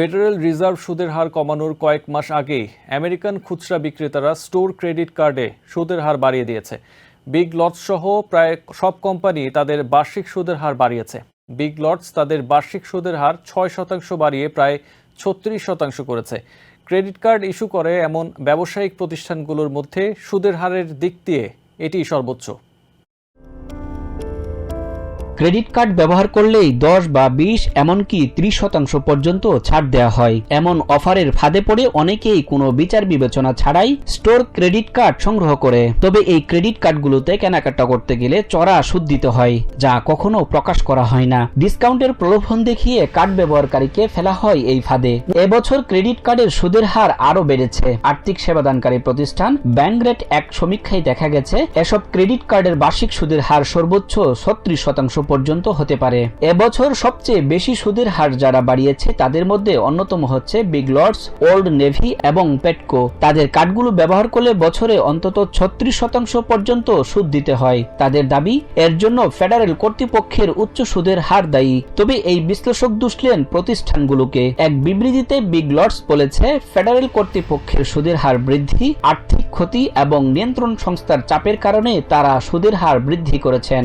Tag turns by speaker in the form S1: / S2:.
S1: Federal reserve সুদের হার কমানোর কয়েক মাস আগেই আমেরিকান খুচরা বিক্রেতারা স্টোর ক্রেডিট কার্ডে সুদের হার বাড়িয়ে দিয়েছে। বিগ লটস সহ প্রায় সব কোম্পানি তাদের বার্ষিক সুদের হার বাড়িয়েছে। বিগ লটস তাদের বার্ষিক সুদের হার ছয় শতাংশ বাড়িয়ে প্রায় ছত্রিশ শতাংশ করেছে। ক্রেডিট কার্ড ইস্যু করে এমন ব্যবসায়িক প্রতিষ্ঠানগুলোর মধ্যে সুদের হারের দিক দিয়ে এটি সর্বোচ্চ।
S2: ক্রেডিট কার্ড ব্যবহার করলেই দশ বা বিশ, এমনকি ত্রিশ শতাংশ পর্যন্ত ছাড় দেওয়া হয়। এমন অফারের ফাঁদে পড়ে অনেকেই কোনো বিচার বিবেচনা ছাড়াই স্টোর ক্রেডিট কার্ড সংগ্রহ করে। তবে এই ক্রেডিট কার্ডগুলোতে কেনাকাটা করতে গেলে চড়া সুদ দিতে হয়, যা কখনো প্রকাশ করা হয় না। ডিসকাউন্টের প্রলোভন দেখিয়ে কার্ড ব্যবহারকারীকে ফেলা হয় এই ফাঁদে। এবছর ক্রেডিট কার্ডের সুদের হার আরও বেড়েছে। আর্থিক সেবাদানকারী প্রতিষ্ঠান ব্যাংক রেট এক সমীক্ষায় দেখা গেছে, এসব ক্রেডিট কার্ডের বার্ষিক সুদের হার সর্বোচ্চ ছত্রিশ শতাংশ পর্যন্ত হতে পারে। এবছর সবচেয়ে বেশি সুদের হার যারা বাড়িয়েছে, তাদের মধ্যে অন্যতম হচ্ছে বিগ লর্ডস ওল্ড নেভি এবং পেটকো তাদের কার্ডগুলো ব্যবহার করলে বছরে অন্তত ছত্রিশ শতাংশ পর্যন্ত সুদ দিতে হয়। তাদের দাবি, এর জন্য ফেডারেল কর্তৃপক্ষের উচ্চ সুদের হার দায়ী। তবে এই বিশ্লেষক দুষলেন প্রতিষ্ঠানগুলোকে। এক বিবৃতিতে বিগ লর্ডস বলেছে, ফেডারেল কর্তৃপক্ষের সুদের হার বৃদ্ধি, আর্থিক ক্ষতি এবং নিয়ন্ত্রণ সংস্থার চাপের কারণে তারা সুদের হার বৃদ্ধি করেছেন।